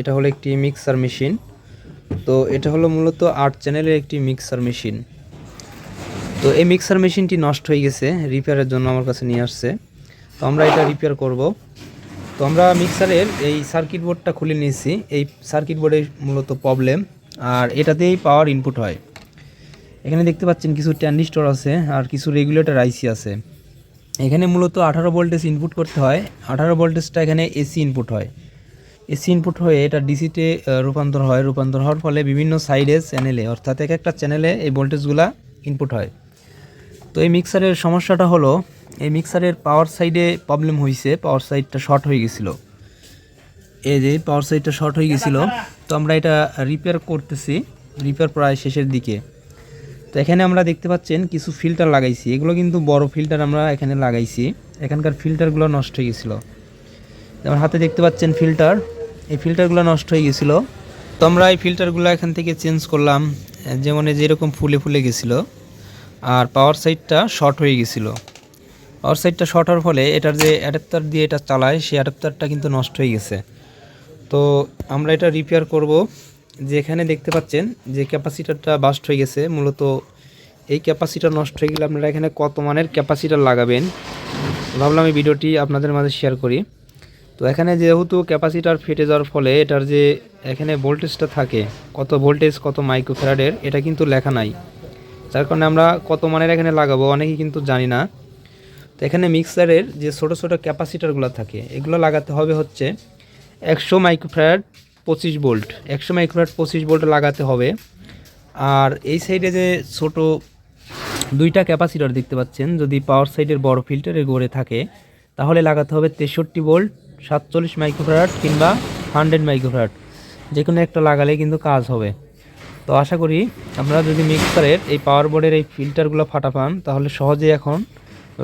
এটা হলো একটি মিক্সার মেশিন তো এটা হলো মূলত আট চ্যানেলের একটি মিক্সার মেশিন তো এই মিক্সার মেশিনটি নষ্ট হয়ে গেছে রিপেয়ারের জন্য আমার কাছে নিয়ে আসছে। তো আমরা এটা রিপেয়ার করব। তো আমরা মিক্সারের এই সার্কিট বোর্ডটা খুলে নিয়েছি। এই সার্কিট বোর্ডে মূলত প্রবলেম আর এটাতেই পাওয়ার ইনপুট হয়। এখানে দেখতে পাচ্ছেন কিছু ট্যান্ডিস্টর আছে, আর কিছু রেগুলেটর আইসি আছে। এখানে মূলত আঠারো ভোল্টেজ ইনপুট করতে হয়। আঠারো ভোল্টেজটা এখানে এসি ইনপুট হয়। এসি ইনপুট হয়ে এটা ডিসিতে রূপান্তর হয়। রূপান্তর হওয়ার ফলে বিভিন্ন সাইডে চ্যানেলে অর্থাৎ এক একটা চ্যানেলে এই ভোল্টেজগুলা ইনপুট হয়। তো এই মিক্সারের সমস্যাটা হলো, এই মিক্সারের পাওয়ার সাইডে প্রবলেম হয়েছে পাওয়ার সাইডটা শর্ট হয়ে গেছিল। এই যে পাওয়ার সাইডটা শর্ট হয়ে গেছিল, তো আমরা এটা রিপেয়ার করতেছি রিপেয়ার প্রায় শেষের দিকে। তো এখানে আমরা দেখতে পাচ্ছেন কিছু ফিল্টার লাগাইছি। এগুলো কিন্তু বড় ফিল্টার আমরা এখানে লাগাইছি। এখানকার ফিল্টারগুলো নষ্ট হয়ে গেছিল। আমার হাতে দেখতে পাচ্ছেন ফিল্টার এই ফিল্টারগুলো নষ্ট হয়ে গেছিল। তো আমরা এই ফিল্টারগুলো এখান থেকে চেঞ্জ করলাম, যেমন এই যে এরকম ফুলে ফুলে গেছিল, আর পাওয়ার সাইডটা শর্ট হয়ে গেছিল। পাওয়ার সাইডটা শর্ট হওয়ার ফলে এটার যে অ্যাডাপ্টার দিয়ে এটা চালায়, সেই অ্যাডাপ্টারটা কিন্তু নষ্ট হয়ে গেছে। তো আমরা এটা রিপেয়ার করব। যে এখানে দেখতে পাচ্ছেন যে ক্যাপাসিটারটা বাস্ট হয়ে গেছে, মূলত এই ক্যাপাসিটার নষ্ট হয়ে গেলে আপনারা এখানে কত মানের ক্যাপাসিটার লাগাবেন। ভাবলাম এই ভিডিওটি আপনাদের মাঝে শেয়ার করি। তো এখানে যেহেতু ক্যাপাসিটার ফেটে যাওয়ার ফলে এটার যে এখানে ভোল্টেজটা থাকে, কত ভোল্টেজ, কত মাইক্রোফ্যারাডের, এটা কিন্তু লেখা নাই। যার কারণে আমরা কত মানের এখানে লাগাবো অনেকেই কিন্তু জানি না। তো এখানে মিক্সারের যে ছোট ছোট ক্যাপাসিটারগুলো থাকে, এগুলো লাগাতে হবে হচ্ছে একশো মাইক্রোফ্যারাড পঁচিশ ভোল্ট। একশো মাইক্রোফ্যারাড পঁচিশ ভোল্ট লাগাতে হবে। আর এই সাইডে যে ছোট দুইটা ক্যাপাসিটার দেখতে পাচ্ছেন, যদি পাওয়ার সাইডের বড় ফিল্টারে গড়ে থাকে, তাহলে লাগাতে হবে তেষট্টি ভোল্ট সাতচল্লিশ মাইক্রোফ্যারাড কিংবা হান্ড্রেড মাইক্রোফ্যারাড। যে কোনো একটা লাগালে কিন্তু কাজ হবে। তো আশা করি আপনারা যদি মিক্সারের এই পাওয়ার বোর্ডের এই ফিল্টারগুলো ফাটা পান, তাহলে সহজেই এখন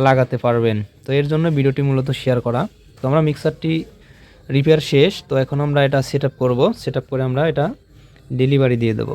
লাগাতে পারবেন। তো এর জন্য ভিডিওটি মূলত শেয়ার করা। তো আমরা মিক্সারটি রিপেয়ার শেষ। তো এখন আমরা এটা সেট আপ করব। সেট করে আমরা এটা ডেলিভারি দিয়ে দেবো।